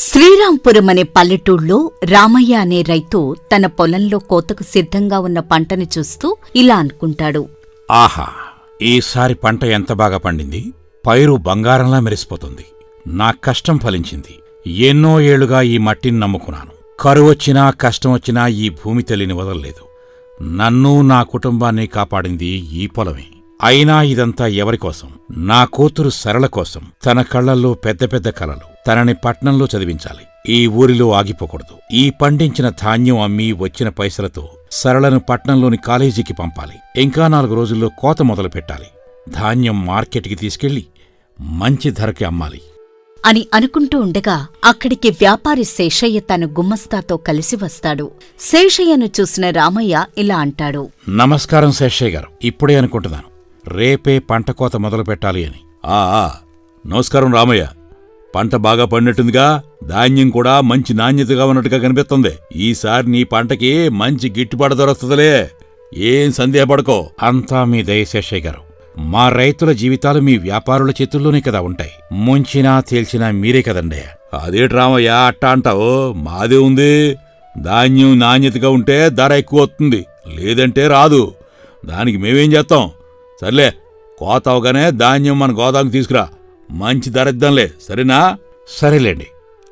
శ్రీరాంపురం అనే పల్లెటూళ్ళలో రామయ్య అనే రైతు తన పొలంలో కోతకు సిద్ధంగా ఉన్న పంటను చూస్తూ ఇలా అనుకుంటాడు. ఆహా ఈసారి పంట ఎంత బాగా పండింది? పైరు బంగారంలా మెరిసిపోతుంది. నా కష్టం ఫలించింది. ఎన్నో ఏళ్ళుగా ఈ మట్టిని నమ్ముకున్నాను. కరువొచ్చినా కష్టమొచ్చినా ఈ భూమి తల్లిని వదలలేదు. నన్ను నా కుటుంబాన్ని కాపాడింది ఈ పొలమే. అయినా ఇదంతా ఎవరికోసం నా కూతురు సరళ కోసం. తన కళ్ళల్లో పెద్ద పెద్ద కలలు. తనని పట్నంలో చదివించాలి. ఈ ఊరిలో ఆగిపోకూడదు. ఈ పండించిన ధాన్యం అమ్మి వచ్చిన పైసలతో సరళను పట్నంలోని కాలేజీకి పంపాలి. ఇంకా నాలుగు రోజుల్లో కోత మొదలు పెట్టాలి. ధాన్యం మార్కెట్కి తీసుకెళ్ళి మంచి ధరకి అమ్మాలి. అని అనుకుంటూ ఉండగా అక్కడికి వ్యాపారి శేషయ్య తన గుమ్మస్తాతో కలిసి వస్తాడు. శేషయ్యను చూసిన రామయ్య ఇలా అంటాడు. నమస్కారం శేషయ్య గారు. ఇప్పుడే అనుకుంటున్నాను. రేపే పంట కోత మొదలు పెట్టాలి అని. ఆ నమస్కారం రామయ్య. పంట బాగా పండినట్టుందిగా ధాన్యం కూడా మంచి నాణ్యతగా ఉన్నట్టుగా కనిపిస్తుంది. ఈసారి నీ పంటకి మంచి గిట్టుబాటు దొరుకుతుందిలే ఏం సందేహపడకో. అంతా మీ దయశేషయ్య గారు. మా రైతుల జీవితాలు మీ వ్యాపారుల చేతుల్లోనే కదా ఉంటాయి. ముంచినా తేల్చినా మీరే కదండి అదేటి రామయ్య అట్టా అంటావు? మాదే ఉంది. ధాన్యం నాణ్యతగా ఉంటే ధర ఎక్కువ వస్తుంది. లేదంటే రాదు. దానికి మేమేం చేస్తాం? సర్లే కోత అవగానే ధాన్యం మన గోదాంకి తీసుకురా. మంచి ధర ఇద్దాంలే సరేనా? సరేలేండి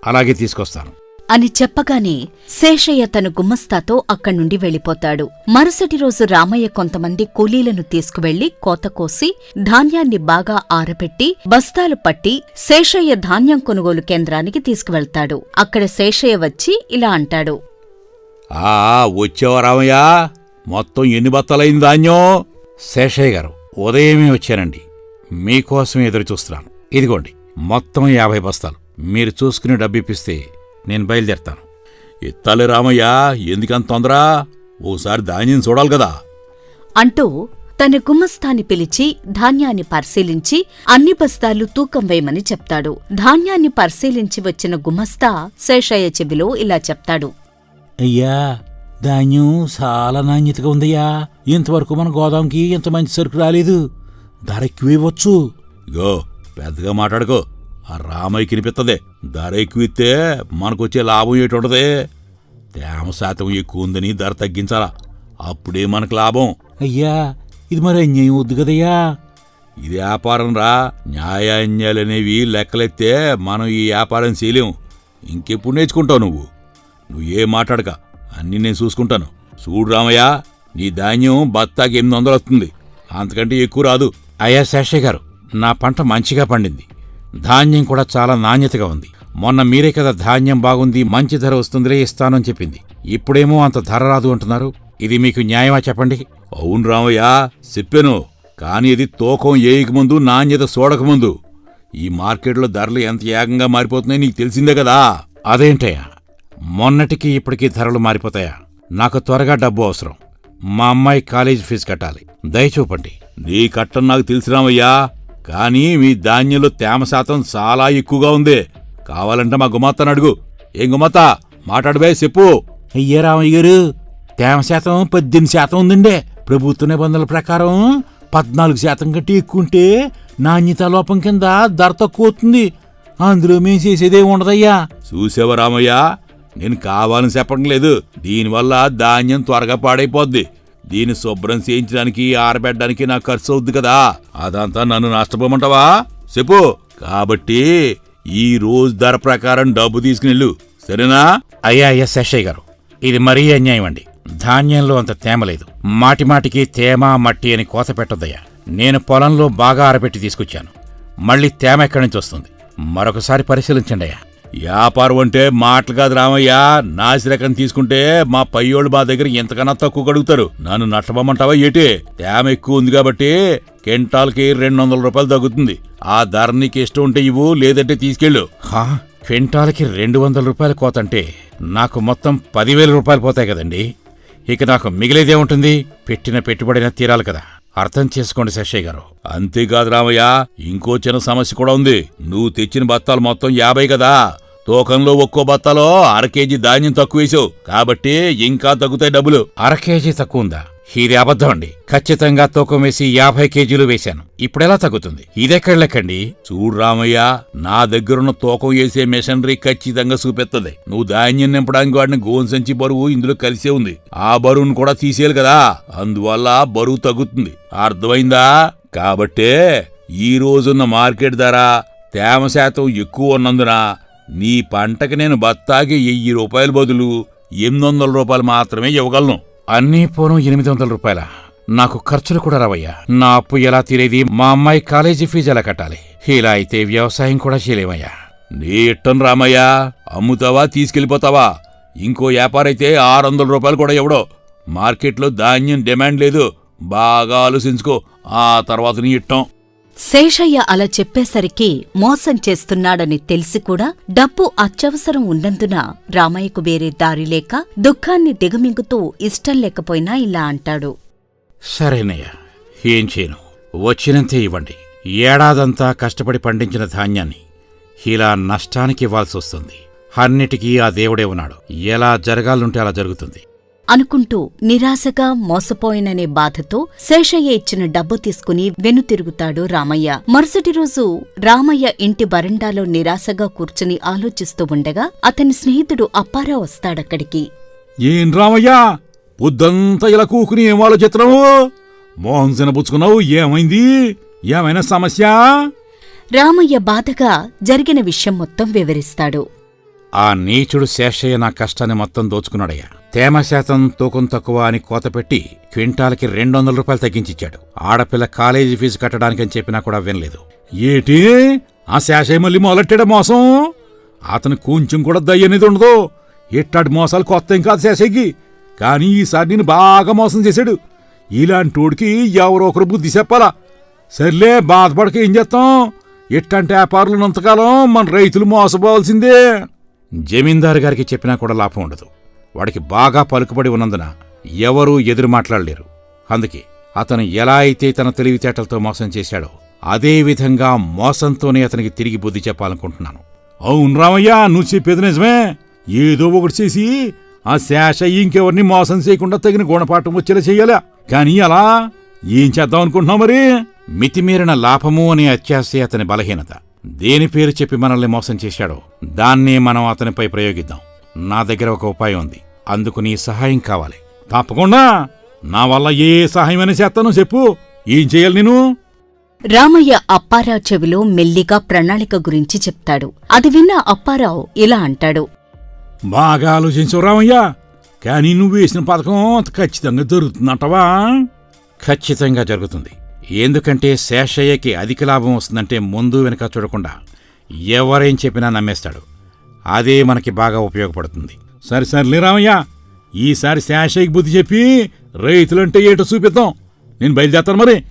అలాగే తీసుకొస్తాను. అని చెప్పగానే శేషయ్య తన గుమ్మస్తాతో అక్కడి నుండి వెళ్ళిపోతాడు. మరుసటి రోజు రామయ్య కొంతమంది కూలీలను తీసుకువెళ్ళి కోత కోసి ధాన్యాన్ని బాగా ఆరబెట్టి బస్తాలు పట్టి శేషయ్య ధాన్యం కొనుగోలు కేంద్రానికి తీసుకువెళ్తాడు. అక్కడ శేషయ్య వచ్చి ఇలా అంటాడు. ఆ వచ్చావా రామయ్య? మొత్తం ఎన్ని బత్తాలైంది ధాన్యం? శేషయ్య గారు ఉదయమే వచ్చానండి. మీకోసం ఎదురు చూస్తున్నాను. ఇదిగోండి మొత్తం యాభై బస్తాలు. మీరు చూసుకుని డబ్బిప్పిస్తే నేను బయలుదేరతాను. ఇత్తాలి రామయ్య ఎందుకంత తొందర? ఓసారి ధాన్యం చూడాలి కదా. అంటూ తన గుమ్మస్తాన్ని పిలిచి ధాన్యాన్ని పరిశీలించి అన్ని బస్తాలు తూకం వేయమని చెప్తాడు. ధాన్యాన్ని పరిశీలించి వచ్చిన గుమస్తా శేషయ్య చెవిలో ఇలా చెప్తాడు. అయ్యా ధాన్యం చాలా నాణ్యతగా ఉందయ్యా. ఇంతవరకు మన గోదాంకి ఇంత మంచి సరుకు రాలేదు. ధర ఎక్కువివ్వచ్చు ఇగో పెద్దగా మాట్లాడుకో. ఆ రామయ్యకి వినిపిస్తుంది ధర ఎక్కువిస్తే మనకొచ్చే లాభం ఏటుంటది తేమ శాతం ఎక్కువ ఉందని ధర తగ్గించాలా? అప్పుడే మనకు లాభం. అయ్యా ఇది మరి అన్యాయం వద్దు కదయ్యా. ఇది వ్యాపారం రా న్యాయాన్యాలనేవి లెక్కలెత్తే మనం ఈ వ్యాపారం చేయలేం. ఇంకెప్పుడు నేర్చుకుంటావు నువ్వు? నువ్వు ఏం మాట్లాడక. అన్నీ నేను చూసుకుంటాను. చూడు రామయ్య నీ ధాన్యం బత్తాకి ఎనిమిది వందలు వస్తుంది. అంతకంటే ఎక్కువ రాదు. అయ్యా శేషయ్య గారు నా పంట మంచిగా పండింది. ధాన్యం కూడా చాలా నాణ్యతగా ఉంది. మొన్న మీరే కదా ధాన్యం బాగుంది మంచి ధర వస్తుందిలే ఇస్తానని చెప్పింది. ఇప్పుడేమో అంత ధర రాదు అంటున్నారు. ఇది మీకు న్యాయమా చెప్పండి? అవును రామయ్య చెప్పాను. కానీ ఇది తూకం ఏయకముందు నాణ్యత చూడకముందు ఈ మార్కెట్లో ధరలు ఎంత ఏకంగా మారిపోతున్నాయో నీకు తెలిసిందే కదా. అదేంటయ్యా? మొన్నటికి ఇప్పటికీ ధరలు మారిపోతాయా? నాకు త్వరగా డబ్బు అవసరం. మా అమ్మాయి కాలేజీ ఫీజు కట్టాలి. దయచూపండి. నీ కట్టం నాకు తెలిసిరామయ్యా కానీ మీ ధాన్యంలో తేమ శాతం చాలా ఎక్కువగా ఉంది. కావాలంటే మా గుమాత్తను అడుగు. ఏం గుమాత్త మాట్లాడబే చెప్పు. అయ్యా రామయ్య గారు తేమ శాతం పద్దెనిమిది శాతం ఉందండి. ప్రభుత్వ నిబంధనల ప్రకారం పద్నాలుగు శాతం కంటే ఎక్కువ ఉంటే నాణ్యత లోపం కింద ధర తక్కువ అవుతుంది. అందులో మేం చేసేదే ఉండదయ్యా. చూసావా రామయ్య? నేను కావాలని చెప్పడం లేదు దీనివల్ల ధాన్యం త్వరగా పాడైపోద్ది. దీన్ని శుభ్రం చేయించడానికి ఆరబెట్టడానికి నాకు ఖర్చు అవుద్ది కదా. అదంతా నన్ను నష్టపోమంటావా? చెప్పు. కాబట్టి ఈ రోజు ధర ప్రకారం డబ్బు తీసుకునిళ్ళు. సరేనా? అయ్యా అయ్యా శశయ్య గారు. ఇది మరీ అన్యాయం అండి. ధాన్యంలో అంత తేమ లేదు. మాటిమాటికి తేమ మట్టి అని కోత పెట్టొద్దయ్యా. నేను పొలంలో బాగా ఆరబెట్టి తీసుకొచ్చాను. మళ్ళీ తేమ ఎక్కడి నుంచి వస్తుంది? మరొకసారి పరిశీలించండి అయ్యా. వ్యాపారం అంటే మాటలు కాదు రామయ్య. నాసిరకం తీసుకుంటే మా పయ్యోళ్ళు మా దగ్గర ఎంతకన్నా తక్కువ కడుగుతారు. నన్ను నష్టపోమంటావా ఏటి? తేమ ఎక్కువ ఉంది కాబట్టి కెంటాల్కి రెండు వందల రూపాయలు తగ్గుతుంది. ఆ ధర నీకు ఇష్టం ఉంటే ఇవ్వు లేదంటే తీసుకెళ్ళు. క్వింటాల్కి రెండు వందల రూపాయల కోతంటే నాకు మొత్తం పదివేల రూపాయలు పోతాయి కదండి. ఇక నాకు మిగిలేదే ఉంటుంది పెట్టిన పెట్టుబడిన తీరాలి కదా. అర్థం చేసుకోండి శశయ్య గారు. అంతేకాదు రామయ్య ఇంకో చిన్న సమస్య కూడా ఉంది. నువ్వు తెచ్చిన బత్తాలు మొత్తం యాభై కదా. తూకంలో ఒక్కో బత్తాలో అర కేజీ ధాన్యం తక్కువ వేసావు కాబట్టి ఇంకా తగ్గుతాయి డబ్బులు. అర కేజీ తక్కువ ఉందా? ఇది అబద్ధం అండి. ఖచ్చితంగా తూకం వేసి యాభై కేజీలు వేశాను. ఇప్పుడెలా తగ్గుతుంది? ఇదెక్కడ లెక్కండి చూడు రామయ్య నా దగ్గరున్న తూకం వేసే మెషనరీ ఖచ్చితంగా చూపెత్తది. నువ్వు ధాన్యం నింపడానికి వాడిన గోన్ సంచి బరువు ఇందులో కలిసే ఉంది. ఆ బరువును కూడా తీసేయాలి కదా. అందువల్ల బరువు తగ్గుతుంది. అర్థమైందా? కాబట్టే ఈ రోజున్న మార్కెట్ ధర తేమ శాతం ఎక్కువ ఉన్నందున నీ పంటకి నేను బత్తాకి వెయ్యి రూపాయల బదులు ఎనిమిది వందల రూపాయలు మాత్రమే ఇవ్వగలను. అన్నీ పోను ఎనిమిది వందల రూపాయల? నాకు ఖర్చులు కూడా రావయ్యా. నా అప్పు ఎలా తీరేది? మా అమ్మాయి కాలేజీ ఫీజు ఎలా కట్టాలి? ఇలా అయితే వ్యవసాయం కూడా చేయలేమయ్యా. నీ ఇట్టం రామయ్యా. అమ్ముతావా తీసుకెళ్ళిపోతావా? ఇంకో వ్యాపారైతే ఆరు వందల రూపాయలు కూడా ఇవ్వడో. మార్కెట్లో ధాన్యం డిమాండ్ లేదు. బాగా ఆలోచించుకో. ఆ తర్వాత నీ ఇట్టం శేషయ్య అలా చెప్పేసరికి మోసం చేస్తున్నాడని తెలిసి కూడా డబ్బు అత్యవసరం ఉన్నందున రామయ్యకు వేరే దారి లేక దుఃఖాన్ని దిగమింగుతూ ఇష్టం లేకపోయినా ఇలా అంటాడు. సరేనయ్య ఏం చేయను? వచ్చినంతే ఇవ్వండి. ఏడాదంతా కష్టపడి పండించిన ధాన్యాన్ని ఇలా నష్టానికి ఇవ్వాల్సి వస్తుంది. అన్నిటికీ ఆ దేవుడే ఉన్నాడు. ఎలా జరగాలంటే అలా జరుగుతుంది. అనుకుంటూ నిరాశగా మోసపోయిననే బాధతో శేషయ్య ఇచ్చిన డబ్బు తీసుకుని వెనుతిరుగుతాడు రామయ్య. మరుసటి రోజు రామయ్య ఇంటి బరండాలో నిరాశగా కూర్చుని ఆలోచిస్తూ ఉండగా అతని స్నేహితుడు అప్పారావు వస్తాడక్కడికి. ఏం రామయ్యా? పొద్దంతా ఇలా కూకుని ఏం ఆలోచిస్తున్నావు? మోహన్ సినపుచ్చుకున్నావు ఏమైంది? ఏమైనా సమస్య? రామయ్య బాధగా జరిగిన విషయం మొత్తం వివరిస్తాడు. ఆ నీచుడు శేషయ్య నా కష్టాన్ని మొత్తం దోచుకున్నాడయ్యా. తేమ శాతం తూకం తక్కువ అని కోతపెట్టి క్వింటాల్కి రెండు వందల రూపాయలు తగ్గించిచ్చాడు. ఆడపిల్ల కాలేజీ ఫీజు కట్టడానికని చెప్పినా కూడా వినలేదు. ఏటి? ఆ శేషయ్య మళ్ళీ మొదలెట్టాడు మోసం? అతను కొంచెం కూడా దయ్యనేది ఉండదు. ఇట్టాటి మోసాలు కొత్త ఏం కాదు శేషయ్యకి. కానీ ఈసారి నేను బాగా మోసం చేశాడు. ఇలాంటోడికి ఎవరో ఒకరు బుద్ధి చెప్పాలా? సర్లే బాధపడక ఏం చేస్తాం? ఇట్టంటి వ్యాపారులు ఉన్నంతకాలం మన రైతులు మోసపోవాల్సిందే. జమీందారు గారికి చెప్పినా కూడా లాభం ఉండదు. వాడికి బాగా పలుకుబడి ఉన్నందున ఎవరూ ఎదురు మాట్లాడలేరు. అందుకే అతను ఎలా అయితే తన తెలివితేటలతో మోసం చేశాడో అదే విధంగా మోసంతోనే అతనికి తిరిగి బుద్ధి చెప్పాలనుకుంటున్నాను. అవును రామయ్య నువ్వు చెప్పేది నిజమే. ఏదో ఒకటి చేసి ఆ శేష ఇంకెవరిని మోసం చేయకుండా తగిన గుణపాఠం వచ్చేలా చెయ్యాలా కానీ అలా ఏం చేద్దాం అనుకుంటున్నావు మరి? మితిమీరిన లాభము అనే అత్యాశే అతని బలహీనత. దేని పేరు చెప్పి మనల్ని మోసం చేశాడో దాన్నే మనం అతనిపై ప్రయోగిద్దాం. నా దగ్గర ఒక ఉపాయం ఉంది. అందుకు నీ సహాయం కావాలి. తప్పకుండా. నా వల్ల ఏ సహాయమైనా చేస్తానో చెప్పు. ఏం చేయాలి నేను? రామయ్య అప్పారావు చెవిలో మెల్లిగా ప్రణాళిక గురించి చెప్తాడు. అది విన్న అప్పారావు ఇలా అంటాడు. బాగా ఆలోచించవు రామయ్యా. కానీ నువ్వు వేసిన పథకం అంత ఖచ్చితంగా జరుగుతుందంటవా? ఖచ్చితంగా జరుగుతుంది. ఎందుకంటే శేషయ్యకి అధిక లాభం వస్తుందంటే ముందు వెనక చూడకుండా ఎవరేం చెప్పినా నమ్మేస్తాడు. అదే మనకి బాగా ఉపయోగపడుతుంది. సరే సర్లే రామయ్య. ఈసారి శేషయ్యకి బుద్ధి చెప్పి రైతులంటే ఏటో చూపిద్దాం. నేను బయలుదేరుతాను మరి.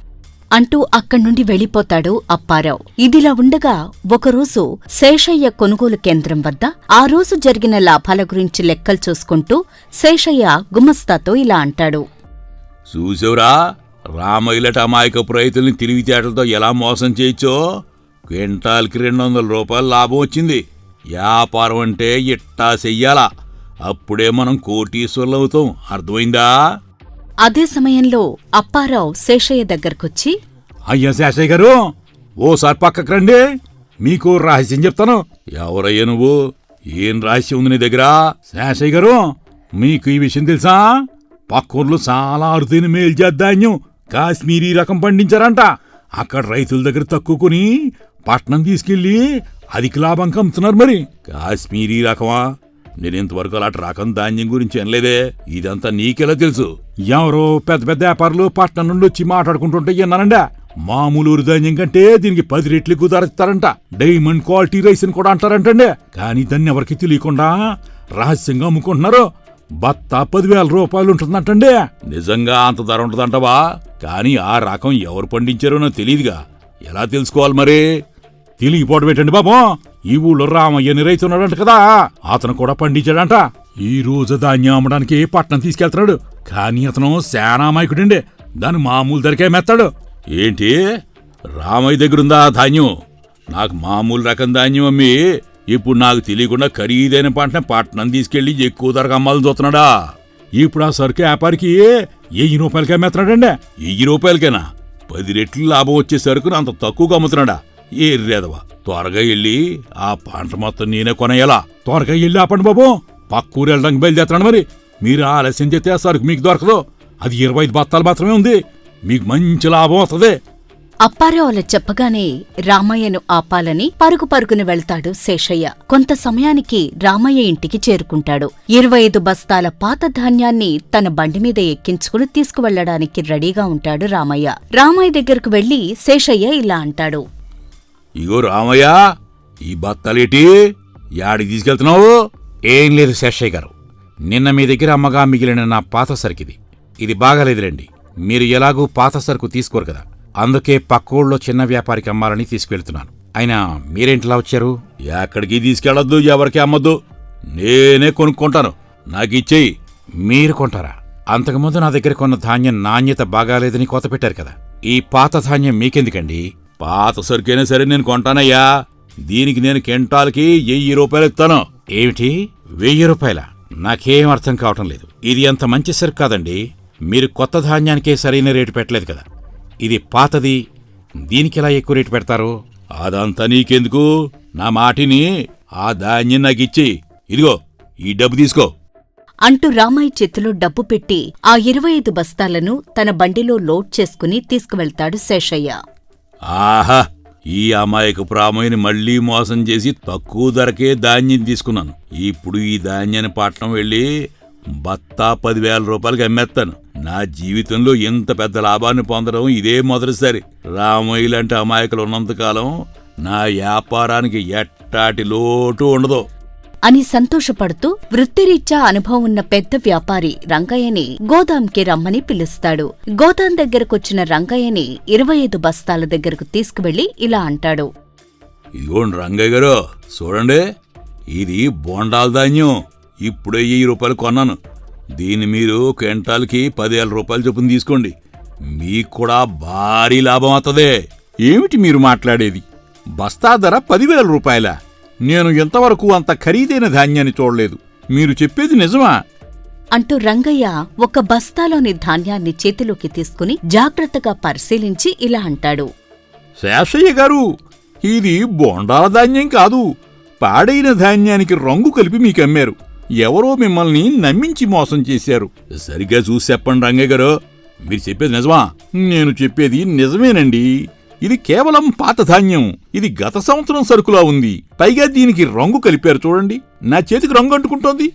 అంటూ అక్కడి నుండి వెళ్ళిపోతాడు అప్పారావు. ఇదిలా ఉండగా ఒకరోజు శేషయ్య కొనుగోలు కేంద్రం వద్ద ఆ రోజు జరిగిన లాభాల గురించి లెక్కలు చూసుకుంటూ శేషయ్య గుమస్తాతో ఇలా అంటాడు. చూసావురా రామయ్యలట అమాయకపు రైతుల్ని తెలివితేటలతో ఎలా మోసం చేయొచ్చో? క్వింటాల్కి రెండు వందల రూపాయలు లాభం వచ్చింది. వ్యాపారం అంటే ఇట్టా చెయ్యాలా? అప్పుడే మనం కోటీశ్వర్లు అవుతాం అర్థమైందా? అదే సమయంలో అప్పారావు శేషయ్య దగ్గరకొచ్చి అయ్యా శేషయ్య గారు ఓసారి పక్కకు రండి. మీకు రహస్యం చెప్తాను. ఎవరయ్యా నువ్వు? ఏం రహస్యం ఉంది నీ దగ్గర? శేషయ్య గారు మీకు ఈ విషయం తెలుసా? పక్కూర్లో చాలా అరుదైన మేల్జాతి ధాన్యం కాశ్మీరీ రకం పండించారంట. అక్కడ రైతుల దగ్గర తక్కువ కొని పట్నం తీసుకెళ్ళి అధిక లాభంకి అమ్ముతున్నారు మరి. కాశ్మీరీ రకమా? నేను ఇంతవరకు అలాంటి రకం ధాన్యం గురించి అనలేదే ఇదంతా నీకెలా తెలుసు? ఎవరో పెద్ద పెద్ద వ్యాపారులు పట్నం నుండి వచ్చి మాట్లాడుకుంటుంటే విన్నానండి. మామూలు ధాన్యం కంటే దీనికి పది రెట్లు ఎక్కువ ధర ఇస్తారంట. డైమండ్ క్వాలిటీ రైస్ అని కూడా అంటారంటండి. కానీ దాన్ని ఎవరికి తెలియకుండా రహస్యంగా అమ్ముకుంటున్నారు. బత్త పదివేల రూపాయలు ఉంటుందంటండి. నిజంగా అంత ధర ఉంటుందంటవా? కానీ ఆ రకం ఎవరు పండించారో నాకు తెలియదుగా. ఎలా తెలుసుకోవాలి మరి? తెలియపోవడం పెట్టండి బాబు? ఈ ఊళ్ళో రామయ్య రైతున్నాడంట కదా. అతను కూడా పండించాడంట. ఈ రోజు ధాన్యం అమ్మడానికి పట్నం తీసుకెళ్తున్నాడు. కానీ అతను శానామాయకుడండి దాని మామూలు ధరకే మెత్తాడు. ఏంటి? రామయ్య దగ్గరుందా ధాన్యం? నాకు మామూలు రకం ధాన్యం అమ్మి ఇప్పుడు నాకు తెలియకుండా ఖరీదైన పంటని పట్నం తీసుకెళ్ళి ఎక్కువ ధరకు అమ్మాలని చూస్తున్నాడా? ఇప్పుడు ఆ సరుకు వ్యాపారికి వెయ్యి రూపాయలకే అమ్మేస్తున్నాడండి వెయ్యి రూపాయలకేనా? పది రెట్లు లాభం వచ్చే సరుకును అంత తక్కువగా అమ్ముతున్నాడా? ఏ త్వరగా వెళ్ళి ఆ పంట మొత్తం నేనే కొనేయాలా? త్వరగా వెళ్ళి ఆపండి బాబు. పక్కూరు వెళ్ళడానికి బయలుదేరుతున్నాడు మరి. మీరు ఆలస్యం చేస్తే ఆ సరుకు మీకు దొరకదు. అది ఇరవై ఐదు బత్తాలు మాత్రమే ఉంది. మీకు మంచి లాభం వస్తుంది. అప్పారావుల చెప్పగానే రామయ్యను ఆపాలని పరుగు పరుగున వెళ్తాడు శేషయ్య. కొంత సమయానికి రామయ్య ఇంటికి చేరుకుంటాడు. ఇరవై ఐదు బస్తాల పాత ధాన్యాన్ని తన బండి మీద ఎక్కించుకుని తీసుకువెళ్ళడానికి రెడీగా ఉంటాడు రామయ్య. రామయ్య దగ్గరకు వెళ్ళి శేషయ్య ఇలా అంటాడు. ఇగో రామయ్య ఈ బత్తాలేటి యాడికి తీసుకెళ్తున్నావు? ఏం లేదు శేషయ్య గారు. నిన్న మీ దగ్గర అమ్మగా మిగిలిన నా పాత సరుకిది. ఇది బాగాలేదులేండి మీరు ఎలాగూ పాత సరుకు తీసుకోరు కదా. అందుకే పక్కూళ్ళో చిన్న వ్యాపారికి అమ్మాలని తీసుకెళ్తున్నాను అయినా మీరేంటిలా వచ్చారు? ఎక్కడికి తీసుకెళ్ళొద్దు ఎవరికి అమ్మొద్దు. నేనే కొనుక్కుంటాను. నాకు ఇచ్చేయి. మీరు కొంటారా? అంతకుముందు నా దగ్గర కొన్న ధాన్యం నాణ్యత బాగాలేదని కోత పెట్టారు కదా. ఈ పాత ధాన్యం మీకెందుకండి? పాత సరుకైనా సరే నేను కొంటానయ్యా. దీనికి నేను కెంటాలకి వెయ్యి రూపాయలు ఇస్తాను. ఏమిటి? వెయ్యి రూపాయల? నాకేం అర్థం కావటం లేదు. ఇది అంత మంచి సరుకు కాదండి. మీరు కొత్త ధాన్యానికే సరైన రేటు పెట్టలేదు కదా. ఇది పాతది. దీనికి ఎలా ఎక్కువ రేటు పెడతారు? అదంతా నీకెందుకు? నా మాటిని ఆ ధాన్యం నాకు ఇచ్చేయి ఇదిగో ఈ డబ్బు తీసుకో. అంటూ రామయ్య చేతిలో డబ్బు పెట్టి ఆ ఇరవై ఐదు బస్తాలను తన బండిలో లోడ్ చేసుకుని తీసుకువెళ్తాడు శేషయ్య. ఆహా ఈ అమాయక ప్రామయ్యని మళ్ళీ మోసం చేసి తక్కువ ధరకే ధాన్యం తీసుకున్నాను. ఇప్పుడు ఈ ధాన్యాన్ని పట్నం వెళ్ళి బత్తా పదివేల రూపాయలకి అమ్మేస్తాను. నా జీవితంలో ఇంత పెద్ద లాభాన్ని పొందడం ఇదే మొదటిసారి. రామయ్య లాంటి అమాయకులు ఉన్నంతకాలం నా వ్యాపారానికి ఎట్టాటి లోటు ఉండదు. అని సంతోషపడుతూ వృత్తిరీత్యా అనుభవం ఉన్న పెద్ద వ్యాపారి రంగయ్యని గోదాంకి రమ్మని పిలుస్తాడు. గోదాం దగ్గరకొచ్చిన రంగయ్యని ఇరవై ఐదు బస్తాల దగ్గరకు తీసుకువెళ్ళి ఇలా అంటాడు. ఇదిగోండి రంగయ్య గారు చూడండి ఇది బోండాల ధాన్యం. ఇప్పుడే వెయ్యి రూపాయలు కొన్నాను. దీన్ని మీరు క్వింటాల్కి పదివేల రూపాయలు చొప్పున తీసుకోండి. మీకు కూడా భారీ లాభం అవుతుంది ఏమిటి మీరు మాట్లాడేది? బస్తా ధర పదివేల రూపాయల? నేను ఎంతవరకు అంత ఖరీదైన ధాన్యాన్ని చూడలేదు. మీరు చెప్పేది నిజమా? అంటూ రంగయ్య ఒక బస్తాలోని ధాన్యాన్ని చేతిలోకి తీసుకుని జాగ్రత్తగా పరిశీలించి ఇలా అంటాడు. శేషయ్య గారు ఇది బోండాల ధాన్యం కాదు. పాడైన ధాన్యానికి రంగు కలిపి మీకు అమ్మారు. ఎవరో మిమ్మల్ని నమ్మించి మోసం చేశారు. సరిగ్గా చూసి చెప్పండి రంగయ్య గారు. మీరు చెప్పేది నిజమా? నేను చెప్పేది నిజమేనండి. ఇది కేవలం పాత ధాన్యం ఇది గత సంవత్సరం సరుకులా ఉంది. పైగా దీనికి రంగు కలిపారు చూడండి. నా చేతికి రంగు అంటుకుంటోంది.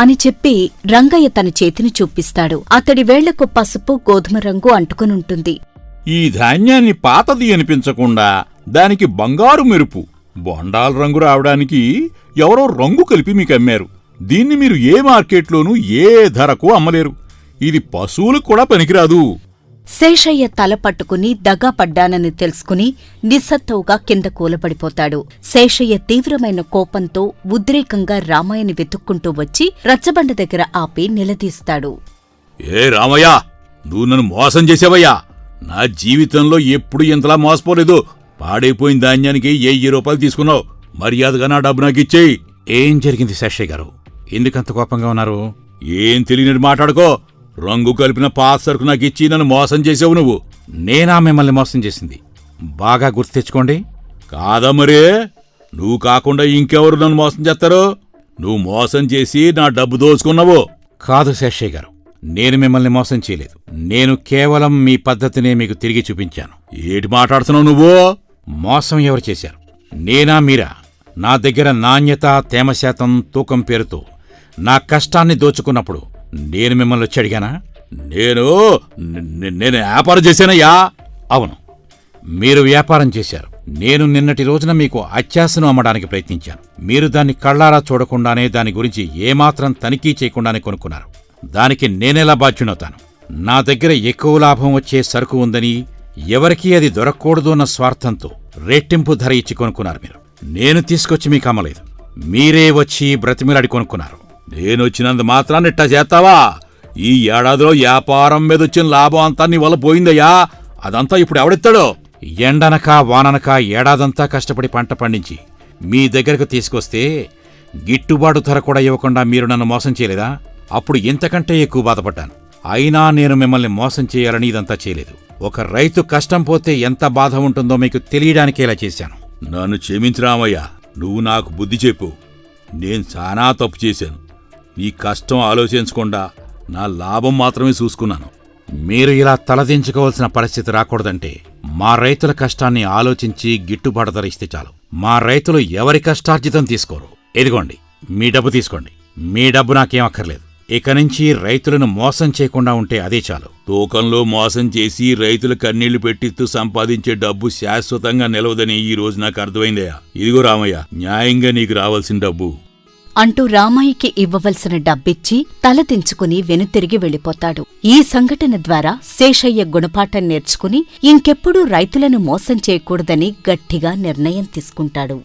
అని చెప్పి రంగయ్య తన చేతిని చూపిస్తాడు. అతడి వేళ్ళకు పసుపు గోధుమ రంగు అంటుకునుంటుంది. ఈ ధాన్యాన్ని పాతది అనిపించకుండా దానికి బంగారు మెరుపు. బొండాల రంగు రావడానికి ఎవరో రంగు కలిపి మీకు అమ్మారు. దీన్ని మీరు ఏ మార్కెట్లోనూ ఏ ధరకు అమ్మలేరు. ఇది పశువులకు కూడా పనికిరాదు. శేషయ్య తల పట్టుకుని దగా పడ్డానని తెలుసుకుని నిస్సత్తువుగా కింద కూలబడిపోతాడు శేషయ్య తీవ్రమైన కోపంతో ఉద్రేకంగా రామయ్యని వెతుక్కుంటూ వచ్చి రచ్చబండ దగ్గర ఆపి నిలదీస్తాడు. ఏ రామయ్య నువ్వు నన్ను మోసం చేసావయ్యా? నా జీవితంలో ఎప్పుడు ఇంతలా మోసపోలేదు. పాడైపోయిన ధాన్యానికి వెయ్యి రూపాయలు తీసుకున్నావు? మర్యాదగా నా డబ్బు నాకు ఇచ్చేయి. ఏం జరిగింది శేషయ్య గారు? ఎందుకంత కోపంగా ఉన్నారు? ఏం తెలియనట్టు మాట్లాడుకో. రంగు కలిపిన పాత సరుకు నాకు ఇచ్చి నన్ను మోసం చేసావు నువ్వు. నేనా మిమ్మల్ని మోసం చేసింది? బాగా గుర్తు తెచ్చుకోండి. కాదా మరే? నువ్వు కాకుండా ఇంకెవరు నన్ను మోసం చేస్తారు? నువ్వు మోసం చేసి నా డబ్బు దోచుకున్నావు. కాదు శేషయ్య గారు నేను మిమ్మల్ని మోసం చేయలేదు. నేను కేవలం మీ పద్ధతినే మీకు తిరిగి చూపించాను. ఏటి మాట్లాడుతున్నావు నువ్వు? మోసం ఎవరు చేశారు? నేనా మీరా? నా దగ్గర నాణ్యత తేమ శాతం తూకం పేరుతో నా కష్టాన్ని దోచుకున్నప్పుడు నేను మిమ్మల్ని వచ్చి అడిగానా? నేను నేను వ్యాపారం చేశానయ్యా. అవును మీరు వ్యాపారం చేశారు. నేను నిన్నటి రోజున మీకు అత్యాసను అమ్మడానికి ప్రయత్నించాను. మీరు దాన్ని కళ్ళారా చూడకుండానే దాని గురించి ఏమాత్రం తనిఖీ చేయకుండానే కొనుక్కున్నారు. దానికి నేనెలా బాధ్యునవుతాను నా దగ్గర ఎక్కువ లాభం వచ్చే సరుకు ఉందని ఎవరికీ అది దొరకకూడదు అన్న స్వార్థంతో రెట్టింపు ధర ఇచ్చి కొనుక్కున్నారు మీరు. నేను తీసుకొచ్చి మీకు అమ్మలేదు. మీరే వచ్చి బ్రతిమిలాడి కొనుక్కున్నారు. నేను వచ్చినంత మాత్రాన్ని ఇట్టా చేస్తావా? ఈ ఏడాదిలో వ్యాపారం మీద వచ్చిన లాభం అంతా నీ వల్ల పోయిందయ్యా. అదంతా ఇప్పుడు ఎవడెత్తాడో ఎండనక వాననక ఏడాదంతా కష్టపడి పంట పండించి మీ దగ్గరకు తీసుకొస్తే గిట్టుబాటు ధర కూడా ఇవ్వకుండా మీరు నన్ను మోసం చేయలేదా? అప్పుడు ఇంతకంటే ఎక్కువ బాధపడ్డాను. అయినా నేను మిమ్మల్ని మోసం చేయాలని ఇదంతా చేయలేదు. ఒక రైతు కష్టం పోతే ఎంత బాధ ఉంటుందో మీకు తెలియడానికే ఇలా చేశాను. నన్ను క్షమించరామయ్యా నువ్వు నాకు బుద్ధి చెప్పు. నేను చాలా తప్పు చేశాను. ఈ కష్టం ఆలోచించకుండా నా లాభం మాత్రమే చూసుకున్నాను. మీరు ఇలా తలదించుకోవాల్సిన పరిస్థితి రాకూడదంటే మా రైతుల కష్టాన్ని ఆలోచించి గిట్టుబాటు ధరిస్తే చాలు. మా రైతులు ఎవరి కష్టార్జితం తీసుకోరు. ఎదిగోండి మీ డబ్బు తీసుకోండి. మీ డబ్బు నాకేం అక్కర్లేదు. ఇక నుంచి రైతులను మోసం చేయకుండా ఉంటే అదే చాలు. తూకంలో మోసం చేసి రైతుల కన్నీళ్ళు పెట్టిస్తూ సంపాదించే డబ్బు శాశ్వతంగా నిలవదని ఈ రోజు నాకు అర్థమైందయ్యా. ఇదిగో రామయ్య న్యాయంగా నీకు రావాల్సిన డబ్బు. అంటూ రామయ్యకి ఇవ్వవలసిన డబ్బిచ్చి తలదించుకుని వెనుతిరిగి వెళ్ళిపోతాడు. ఈ సంఘటన ద్వారా శేషయ్య గుణపాఠం నేర్చుకుని ఇంకెప్పుడూ రైతులను మోసం చేయకూడదని గట్టిగా నిర్ణయం తీసుకుంటాడు.